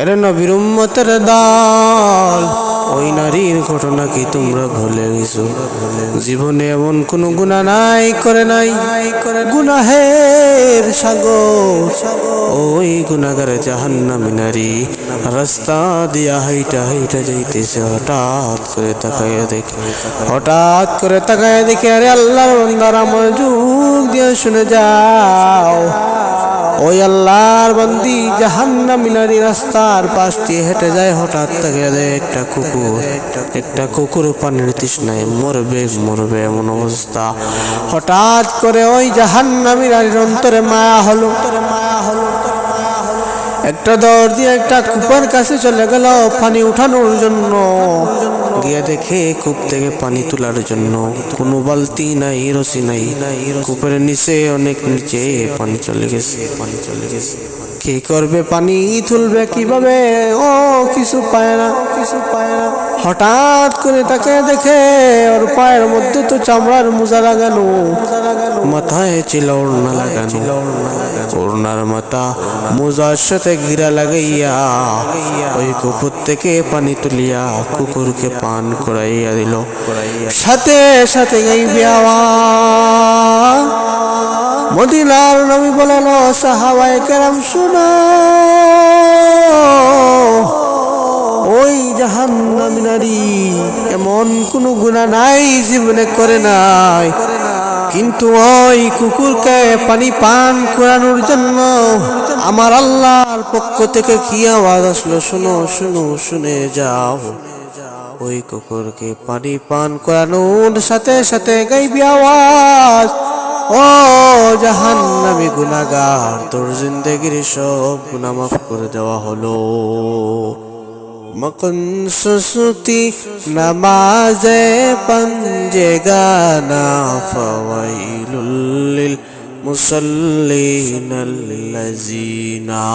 এর নবীর উম্মতের দল। ওই নারীর ঘটনা কি তোমরা ভুলে গেছো? জীবনে এমন কোন গুণা নাই, করে নাই? গুনাহের সাগর। ওই গুনাগারে জাহান্নামী নারী রাস্তা দিয়া হাইটা হাইটা যাইতেছে, হঠাৎ করে তাকাইয়া দেখে। হঠাৎ করে তাকাইয়া দেখে, আরে বান্দার আমার যুগ দিয়ে শুনে যাও। ওই আল্লাহর বন্দি জাহান্নামী নারী রাস্তার পাশ দিয়ে হেঁটে যায়, হঠাৎ তাকে একটা কুকুর। একটা কুকুর পানির তৃষ্ণায় মরবে মরবে এমন অবস্থা। হঠাৎ করে ওই জাহান্নামী নারীর অন্তরে মায়া হলো। মায়া হলো একটা দর দিয়ে একটা কূপের কাছে চলে গেল পানি উঠানোর জন্য। গিয়ে দেখে কূপ থেকে পানি তোলার জন্য কোনো বালতি নাই রসি নাই। কূপের নিচে অনেক নিচে পানি চলে গেছে, পানি চলে গেছে কি করবে? পানি তুলবে কীভাবে? ও, কিছু পায় না, কিছু পায় না। হঠাৎ করে তাকে দেখে ওর পায়ের মধ্যে তো চামড়ার মোজা লাগানো। মাথায় ছিল ওড়না লাগানো। ওড়নার মাথা মোজার সাথে ঘিরা লাগাইয়া ওই কুকুর থেকে পানি তুলিয়া কুকুরকে পান করাইয়া দিল। সাথে সাথে গাইবে আওয়াজ মদিনার নবী বলেন সাহাবায়ে কেরাম, শুনো। ওই জাহান্নামী নারী এমন কোনো গুণা নাই, জীবনে করে নাই। কিন্তু ওই কুকুরকে পানি পান করানোর জন্য আমার আল্লাহর পক্ষ থেকে কি আওয়াজ আসলো? শুনো শুনো, শুনে যাও। ওই কুকুরকে পানি পান করানোর সাথে সাথে গাইবি আওয়াজ ও জাহান্নামী গুনাগার তোর জিন্দগির সব গুনাহ মাফ করে দেওয়া হলো। মকন সুসুতি নামাজে পঞ্জে গানা ফওয়াইলুল লিল মুসাল্লিন আল্লাযিনা